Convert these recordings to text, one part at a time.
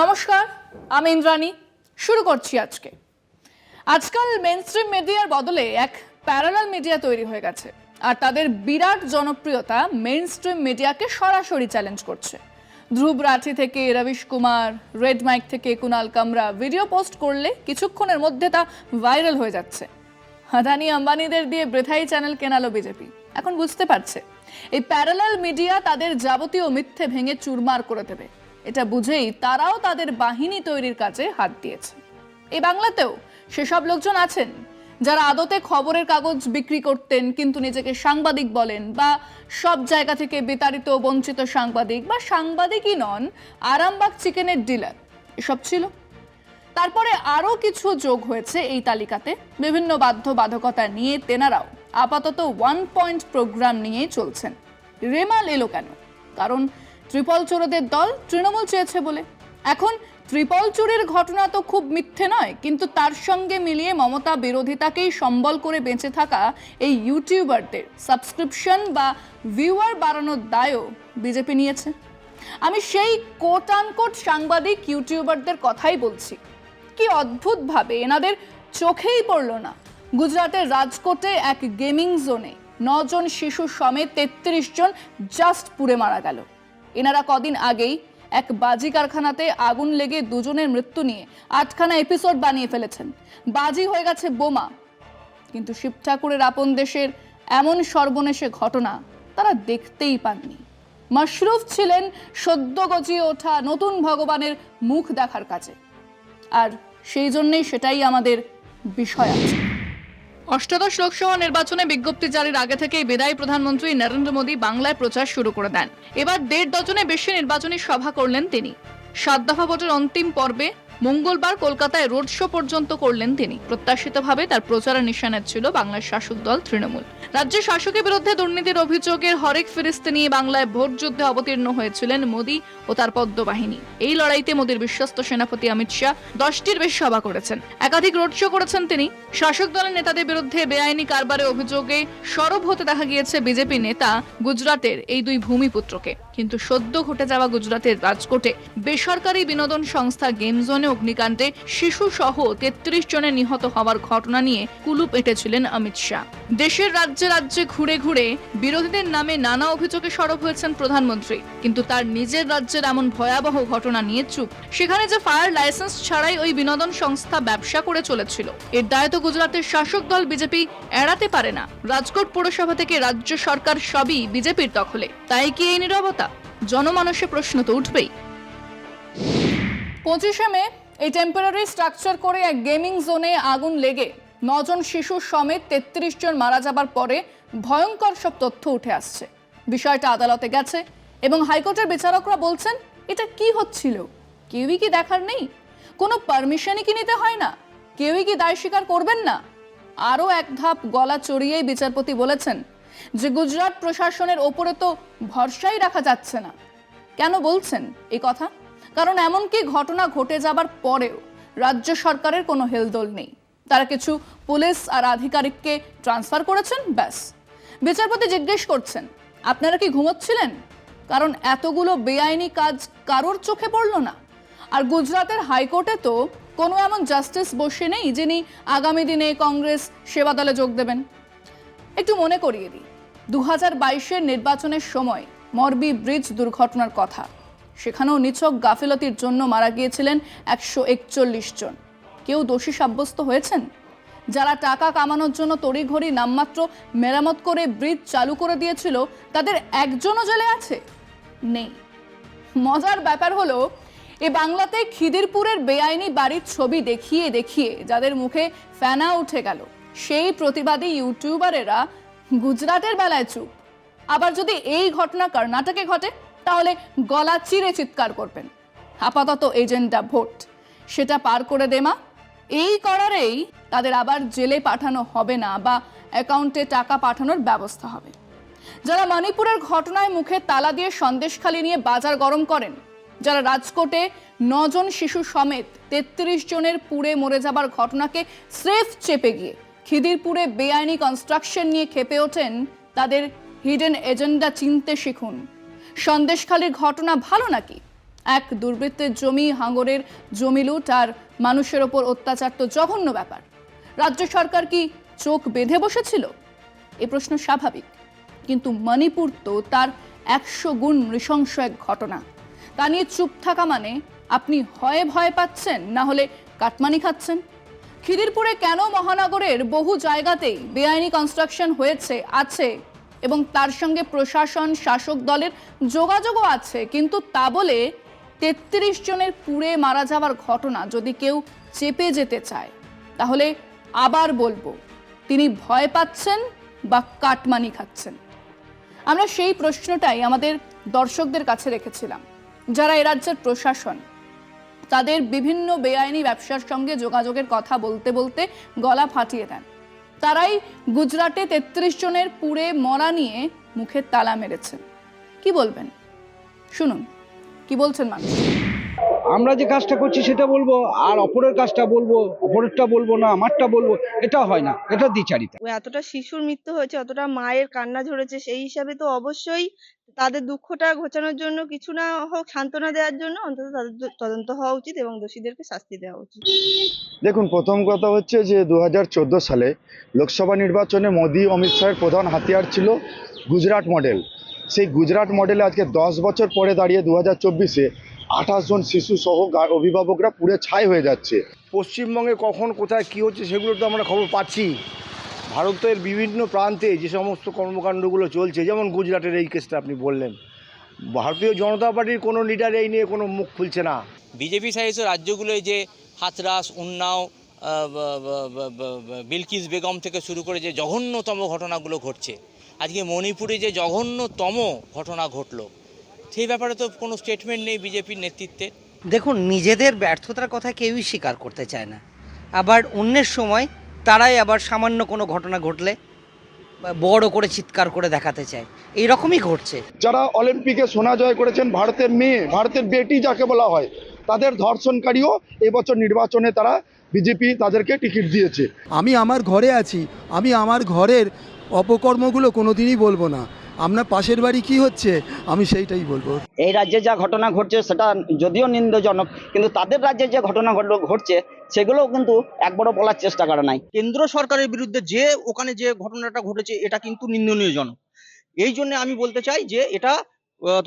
নমস্কার, আমি ইন্দ্রাণী। শুরু করছি আজকে। আজকাল মেনস্ট্রিম মিডিয়ার বদলে এক প্যারালাল মিডিয়া তৈরি হয়ে গেছে, আর তাদের বিরাট জনপ্রিয়তা মেনস্ট্রিম মিডিয়াকে সরাসরি চ্যালেঞ্জ করছে। ধ্রুব রাঠি থেকে রবিশ কুমার রেড মাইক থেকে কুনাল কামরা ভিডিও পোস্ট করলে কিছুক্ষণের মধ্যে তা ভাইরাল হয়ে যাচ্ছে। আদানি আম্বানিদের দিয়ে বৃথাই চ্যানেল কেনালো বিজেপি। এখন বুঝতে পারছে, এই প্যারালাল মিডিয়া তাদের যাবতীয় মিথ্যে ভেঙে চুরমার করে দেবে। এটা বুঝেই তারাও তাদের বাহিনী তৈরির কাজে হাত দিয়েছে। এই বাংলাতেও সেসব লোকজন আছেন যারা আদতে খবরের কাগজ বিক্রি করতেন, কিন্তু নিজেকে সাংবাদিক বলেন বা সব জায়গা থেকে বিতাড়িত বঞ্চিত সাংবাদিক বা সাংবাদিকই নন, আরামবাগ চিকেনের ডিলার। এসব ছিল। তারপরে আরও কিছু যোগ হয়েছে এই তালিকাতে। বিভিন্ন বাধ্যবাধকতা নিয়ে তেনারাও আপাতত ওয়ান পয়েন্ট প্রোগ্রাম নিয়ে চলছেন। রেমাল এলো কেন? কারণ ত্রিপল চোরদের দল তৃণমূল চেয়েছে বলে। এখন ত্রিপল চুরির ঘটনা তো খুব মিথ্যে নয়, কিন্তু তার সঙ্গে মিলিয়ে মমতা বিরোধিতাকেই সম্বল করে বেঁচে থাকা এই ইউটিউবারদের সাবস্ক্রিপশন বা ভিউয়ার বাড়ানোর দায়ও বিজেপি নিয়েছে। আমি সেই কোট আনকোট সাংবাদিক ইউটিউবারদের কথাই বলছি। কি অদ্ভুতভাবে এনাদের চোখেই পড়ল না। গুজরাটের রাজকোটে এক গেমিং জোনে নজন শিশু সমেত তেত্রিশ জন জাস্ট পুড়ে মারা গেল। এনারা কদিন আগেই এক বাজি কারখানাতে আগুন লেগে দুজনের মৃত্যু নিয়ে আটখানা এপিসোড বানিয়ে ফেলেছেন। বাজি হয়ে গেছে বোমা। কিন্তু শিব ঠাকুরের আপন দেশের এমন সর্বনেশে ঘটনা তারা দেখতেই পাননি। মাশরুফ ছিলেন সদ্য গজিয়ে ওঠা নতুন ভগবানের মুখ দেখার কাজে। আর সেই জন্যই সেটাই আমাদের বিষয় আছে। অষ্টাদশ লোকসভা নির্বাচনে বিজ্ঞপ্তি জারির আগে থেকেই বিদায়ী প্রধানমন্ত্রী নরেন্দ্র মোদী বাংলায় প্রচার শুরু করে দেন। এবার দেড় ডজনে বেশি নির্বাচনী সভা করলেন তিনি। সাত দফা ভোটের অন্তিম পর্বে মঙ্গলবার কলকাতায় রোড শো পর্যন্ত করলেন তিনি। প্রত্যাশিতভাবে তার প্রচারের নিশানা ছিল বাংলার শাসক দল তৃণমূল। রাজ্য শাসকের বিরুদ্ধে দুর্নীতির অভিযোগের হরেক ফিরিস্তি নিয়ে বাংলায় ভোট যুদ্ধে অবতীর্ণ হয়েছিলেন মোদী ও তার পদ্ম বাহিনী এই লড়াইতে মোদীর বিশ্বস্ত সেনাপতি অমিত শাহ দশটির বেশি সভা করেছেন। একাধিক রোড শো করেছেন তিনি। শাসক দলের নেতাদের বিরুদ্ধে বেআইনি কারবারের অভিযোগে সরব হতে দেখা গিয়েছে বিজেপি নেতা গুজরাটের এই দুই ভূমিপুত্রকে। কিন্তু সদ্য ঘটে যাওয়া গুজরাটের রাজকোটে বেসরকারি বিনোদন সংস্থা গেম জোনে অগ্নিকাণ্ডে শিশু সহ তেত্রিশ জনের নিহত হওয়ার ঘটনা নিয়ে কুলুপ এঁটেছিলেন অমিত শাহ। দেশের রাজ্যে রাজ্যে ঘুরে ঘুরে বিরোধীদের নামে নানা অভিযোগে সরব হয়েছেন প্রধানমন্ত্রী। কিন্তু তার নিজের রাজ্যের এমন ভয়াবহ ঘটনা নিয়ে চুপ। সেখানে যে ফায়ার লাইসেন্স ছাড়াই ওই বিনোদন সংস্থা ব্যবসা করে চলেছিল। এর দায় তো গুজরাটের শাসক দল বিজেপি এড়াতে পারে না। রাজকোট পৌরসভা থেকে রাজ্য সরকার সবই বিজেপির দখলে। তাই কি এই নিরবতা? জনমানসে প্রশ্ন তো উঠবেই। পঁচিশে মে, এই টেম্পোরারি স্ট্রাকচার করে এক গেমিং জোনে আগুন লেগে নজন শিশু সমেত তেত্রিশ জন মারা যাবার পরে ভয়ঙ্কর সব তথ্য উঠে আসছে। বিষয়টা আদালতে গেছে এবং হাইকোর্টের বিচারকরা বলছেন, এটা কি হচ্ছিল? কেউই কি দেখার নেই? কোনো পারমিশনই কি নিতে হয় না? কেউই কি দায় স্বীকার করবেন না? আরও এক ধাপ গলা চড়িয়েই বিচারপতি বলেছেন, যে গুজরাট প্রশাসনের ওপরে তো ভরসাই রাখা যাচ্ছে না। কেন বলছেন এই কথা? কারণ এমনকি ঘটনা ঘটে যাবার পরেও রাজ্য সরকারের কোনো হেলদোল নেই। তারা কিছু পুলিশ আর আধিকারিককে ট্রান্সফার করেছেন, ব্যাস। বিচারপতি জিজ্ঞেস করছেন, আপনারা কি ঘুমোচ্ছিলেন? কারণ এতগুলো বেআইনি কাজ কারোর চোখে পড়ল না। আর গুজরাটের হাইকোর্টে তো কোনো এমন জাস্টিস বসে নেই যিনি আগামী দিনে কংগ্রেস সেবা দলে যোগ দেবেন। একটু মনে করিয়ে দিই, দু হাজার নির্বাচনের সময় মরবি ব্রিজ দুর্ঘটনার কথা। সেখানেও নিছক গাফিলতির জন্য মারা গিয়েছিলেন একশো একচল্লিশ জন। কেউ দোষী সাব্যস্ত হয়েছেন? যারা টাকা কামানোর জন্য তড়িঘড়ি নামমাত্র মেরামত করে ব্রিজ চালু করে দিয়েছিল, তাদের একজনও জেলে আছে? নেই। মজার ব্যাপার হলো, এ বাংলাতে খিদিরপুরের বেআইনি বাড়ির ছবি দেখিয়ে দেখিয়ে যাদের মুখে ফেনা উঠে গেল, সেই প্রতিবাদী ইউটিউবারেরা গুজরাটের বেলায় চুপ। আবার যদি এই ঘটনা কর্ণাটকে ঘটে? তাহলে গলা চিরে চিৎকার করবেন। আপাতত এজেন্ডা ভোট। সেটা পার করে দেমা এই করারেই তাদের আবার জেলে পাঠানো হবে না বা অ্যাকাউন্টে টাকা পাঠানোর ব্যবস্থা হবে। যারা মণিপুরের ঘটনায় মুখে তালা দিয়ে সন্দেশখালি নিয়ে বাজার গরম করেন, যারা রাজকোটে নজন শিশু সমেত তেত্রিশ জনের পুড়ে মরে যাবার ঘটনাকে স্রেফ চেপে গিয়ে খিদিরপুরে বেআইনি কনস্ট্রাকশন নিয়ে খেপে ওঠেন, তাদের হিডেন এজেন্ডা চিনতে শিখুন। সন্দেশখালির ঘটনা ভালো নাকি? এক দুর্বৃত্তের জমি হাঙ্গরের জমি লুট আর মানুষের ওপর অত্যাচার তো জঘন্য ব্যাপার। রাজ্য সরকার কি চোখ বেঁধে বসেছিল? এ প্রশ্ন স্বাভাবিক। কিন্তু মণিপুর তো তার একশো গুণ নৃশংস এক ঘটনা। তা নিয়ে চুপ থাকা মানে আপনি হয় ভয় পাচ্ছেন, না হলে কাটমানি খাচ্ছেন? খিদিরপুরে কেন মহানগরের বহু জায়গাতেই বেআইনি কনস্ট্রাকশন হয়েছে, আছে এবং তার সঙ্গে প্রশাসন, শাসক দলের যোগাযোগও আছে। কিন্তু তা বলে তেত্রিশ জনের পুড়ে মারা যাওয়ার ঘটনা যদি কেউ চেপে যেতে চায়, তাহলে আবার বলব, তিনি ভয় পাচ্ছেন বা কাটমানি খাচ্ছেন। আমরা সেই প্রশ্নটাই আমাদের দর্শকদের কাছে রেখেছিলাম। যারা এ রাজ্যের প্রশাসন, তাদের বিভিন্ন বেআইনি ব্যবসার সঙ্গে যোগাযোগের কথা বলতে বলতে গলা ফাটিয়ে দেন। তারাই গুজরাটে তেত্রিশ জনের পুরে মরা নিয়ে মুখে তালা মেরেছে। কি বলবেন? শুনুন কি বলছেন মানুষ? আমরা যে কাজটা করছি সেটা বলব আর অপরের কাজটা বলব অপরেরটা বলব না আমারটা বলব এটা হয় না এটা দ্বিচারিতা। ও এতটা শিশুর মৃত্যু হয়েছে অতটা মায়ের কান্না ঝরেছে সেই হিসাবে তো অবশ্যই তাদের দুঃখটা ঘোচানোর জন্য কিছু না হোক সান্ত্বনা দেওয়ার জন্য অন্তত তাদের তদন্ত হওয়া উচিত এবং দোষীদেরকে শাস্তি দেওয়া উচিত। দেখুন প্রথম কথা হচ্ছে যে দু হাজার চোদ্দ সালে লোকসভা নির্বাচনে মোদি অমিত শাহের প্রধান হাতিয়ার ছিল গুজরাট মডেল। সেই গুজরাট মডেলে আজকে দশ বছর পরে দাঁড়িয়ে দু হাজার চব্বিশে আঠাশ জন শিশু সহ অভিভাবকরা পুড়ে ছাই হয়ে যাচ্ছে। পশ্চিমবঙ্গে কখন কোথায় কী হচ্ছে সেগুলো তো আমরা খবর পাচ্ছি। ভারতের বিভিন্ন প্রান্তে যে সমস্ত কর্মকাণ্ডগুলো চলছে যেমন গুজরাটের এই কেসটা আপনি বললেন ভারতীয় জনতা পার্টির কোনো লিডার এই নিয়ে কোনো মুখ খুলছে না। বিজেপি শাসিত রাজ্যগুলোয় যে হাতরাস উন্নাও বিলকিস বেগম থেকে শুরু করে যে জঘন্যতম ঘটনাগুলো ঘটছে আজকে মণিপুরে যে জঘন্যতম ঘটনা ঘটলো সেই ব্যাপারে তো কোনো স্টেটমেন্ট নেই বিজেপির নেতৃত্বে। দেখুন নিজেদের ব্যর্থতার কথা কেউই স্বীকার করতে চায় না। আবার অন্যের সময় তারাই আবার সামান্য কোনো ঘটনা ঘটলে বড় করে চিৎকার করে দেখাতে চায়। এই রকমই ঘটছে। যারা অলিম্পিকে সোনা জয় করেছেন ভারতের মেয়ে ভারতের বেটি যাকে বলা হয় তাদের ধর্ষণকারীও এবছর নির্বাচনে তারা বিজেপি তাদেরকে টিকিট দিয়েছে। আমি আমার ঘরে আছি। আমি আমার ঘরের অপকর্মগুলো কোনোদিনই বলব না। আপনার পাশের বাড়ি কি হচ্ছে? আমি সেইটাই বলব। এই রাজ্যে যা ঘটনা ঘটছে সেটা যদিও নিন্দজনক কিন্তু তাদের রাজ্যে যে ঘটনা ঘটলো ঘটছে সেগুলোও কিন্তু একবারও বলার চেষ্টা করা নাই। কেন্দ্র সরকারের বিরুদ্ধে যে ওখানে যে ঘটনাটা ঘটেছে এটা কিন্তু নিন্দনীয়জনক। এই জন্য আমি বলতে চাই যে এটা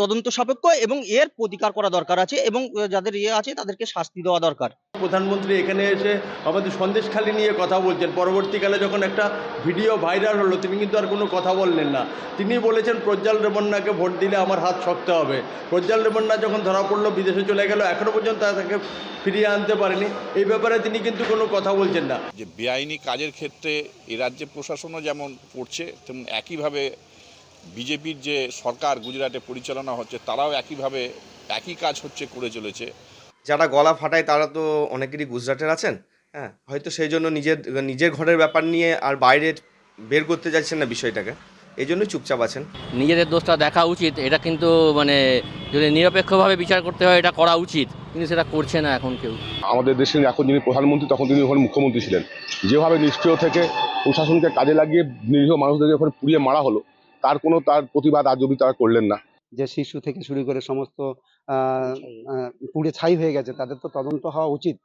তদন্ত সাপেক্ষ এবং এর প্রতিকার করা দরকার আছে এবং যাদের ইয়ে আছে তাদেরকে শাস্তি দেওয়া দরকার। প্রধানমন্ত্রী এখানে এসে আমাদের সন্দেশখালি নিয়ে কথা বলছেন। পরবর্তীকালে যখন একটা ভিডিও ভাইরাল হলো তিনি কিন্তু আর কোনো কথা বললেন না। তিনি বলেছেন প্রজ্জ্বল রেবন্নাকে ভোট দিলে আমার হাত শক্ত হবে। প্রজ্জ্বল রেবন্না যখন ধরা পড়ল বিদেশে চলে গেল এখনও পর্যন্ত তাকে ফিরিয়ে আনতে পারেনি। এই ব্যাপারে তিনি কিন্তু কোনো কথা বলছেন না। যে বেআইনি কাজের ক্ষেত্রে এ রাজ্যে প্রশাসনও যেমন করছে তেমন একইভাবে বিজেপির যে সরকার গুজরাটে পরিচালনা হচ্ছে তারাও একইভাবে একই কাজ হচ্ছে করে চলেছে। যারা গলা ফাটায় তারা তো অনেকেরই গুজরাটের আছেন। হ্যাঁ হয়তো সেই জন্য নিজের নিজের ঘরের ব্যাপার নিয়ে আর বাইরে বের করতে যাচ্ছেন না বিষয়টাকে। এই জন্য চুপচাপ আছেন। নিজেদের দোষটা দেখা উচিত। এটা কিন্তু মানে যদি নিরপেক্ষভাবে বিচার করতে হয় এটা করা উচিত। কিন্তু সেটা করছে না এখন কেউ। আমাদের দেশের এখন যিনি প্রধানমন্ত্রী তখন তিনি ওখানে মুখ্যমন্ত্রী ছিলেন। যেভাবে নিষ্ক্রিয় থেকে প্রশাসনকে কাজে লাগিয়ে নিরীহ মানুষদেরকে ওখানে পুড়িয়ে মারা হলো তার কোনো তার প্রতিবাদ আজ অবধি তারা করলেন না। যে শিশু থেকে শুরু করে সমস্ত পুড়ে ছাই হয়ে গেছে তাদের তো তদন্ত হওয়া উচিত।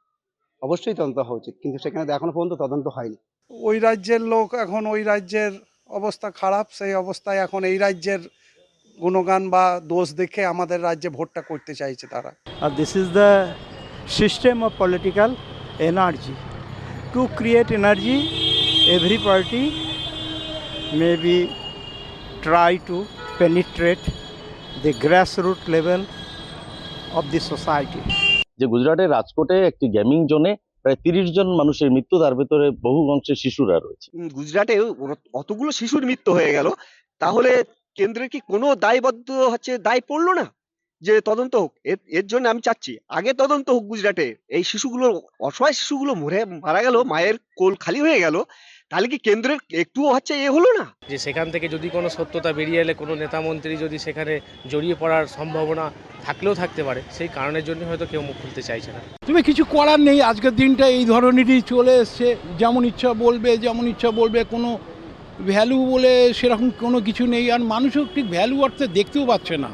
অবশ্যই তদন্ত হওয়া উচিত কিন্তু সেখানে তো এখনও পর্যন্ত তদন্ত হয়নি। ওই রাজ্যের লোক এখন ওই রাজ্যের অবস্থা খারাপ সেই অবস্থায় এখন এই রাজ্যের গুণগান বা দোষ দেখে আমাদের রাজ্যে ভোটটা করতে চাইছে তারা। আর this is the system of political energy to create energy every party may be try to penetrate the grassroots level of the society. যে গুজরাটের রাজকোটে একটি গেমিং জোনে প্রায় তিরিশ জন মানুষের মৃত্যু তার ভেতরে বহু অংশে শিশুরা রয়েছে। গুজরাটে অতগুলো শিশুর মৃত্যু হয়ে গেল। তাহলে কেন্দ্রের কি কোনো দায়বদ্ধ হচ্ছে দায় পড়ল না? যে তদন্ত হোক এর এর জন্য আমি চাচ্ছি আগে তদন্ত হোক গুজরাটে। এই শিশুগুলো অসহায় শিশুগুলো মরে মারা গেল মায়ের কোল খালি হয়ে গেল। তাহলে কি কেন্দ্রের একটুও হচ্ছে এ হলো না? যে সেখান থেকে যদি কোনো সত্যতা বেরিয়ে এলে কোনো নেতা মন্ত্রী যদি সেখানে জড়িয়ে পড়ার সম্ভাবনা থাকলেও থাকতে পারে সেই কারণের জন্য হয়তো কেউ মুখ খুলতে চাইছে না। তুমি কিছু করার নেই আজকের দিনটা এই ধরনেরই চলে এসছে। যেমন ইচ্ছা বলবে যেমন ইচ্ছা বলবে কোনো ভ্যালু বলে সেরকম কোনো কিছু নেই। আর মানুষও ঠিক ভ্যালু অর্থে দেখতেও পাচ্ছে না।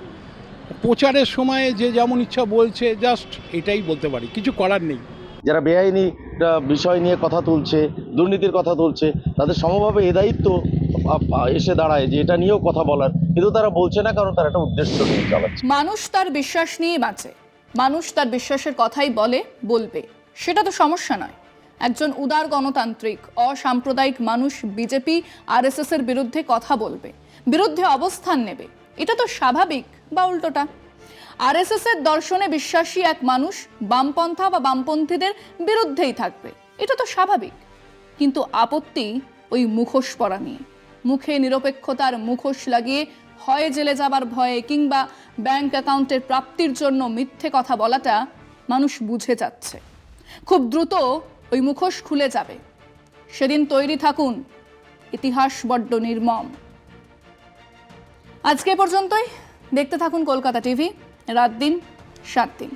প্রচারের সময়ে যে যেমন ইচ্ছা বলছে জাস্ট এটাই বলতে পারি কিছু করার নেই। যারা বেআইনি একটা বিষয় নিয়ে কথা তুলছে, দুর্নীতির কথা তুলছে, তাদের সমভাবে এ দায়িত্ব এসে দাঁড়ায় যে এটা নিয়েও কথা বলার, কিন্তু তারা বলছে না কারণ তারা একটা উদ্দেশ্য নিয়ে চালাচ্ছে। মানুষ তার বিশ্বাস নিয়ে বাঁচে। মানুষ তার বিশ্বাসের কথাই বলে, বলবে। সেটা তো সমস্যা নয়। একজন উদার গণতান্ত্রিক, অসাম্প্রদায়িক মানুষ বিজেপি আরএসএস এর বিরুদ্ধে কথা বলবে, বিরুদ্ধে অবস্থান নেবে। এটা তো স্বাভাবিক, বা উল্টোটা? আরএসএস এর দর্শনে বিশ্বাসী এক মানুষ বামপন্থা বা বামপন্থীদের বিরুদ্ধেই থাকবে। এটা তো স্বাভাবিক। কিন্তু আপত্তি ওই মুখোশ পরা নিয়ে। মুখে নিরপেক্ষতার মুখোশ লাগিয়ে হয় জেলে যাবার ভয়ে কিংবা ব্যাংক অ্যাকাউন্টের প্রাপ্তির জন্য মিথ্যে কথা বলাটা মানুষ বুঝে যাচ্ছে। খুব দ্রুত ওই মুখোশ খুলে যাবে। সেদিন তৈরি থাকুন ইতিহাস বড্ড নির্মম। আজকে পর্যন্তই। দেখতে থাকুন কলকাতা টিভি। রাত দিন সাত দিন।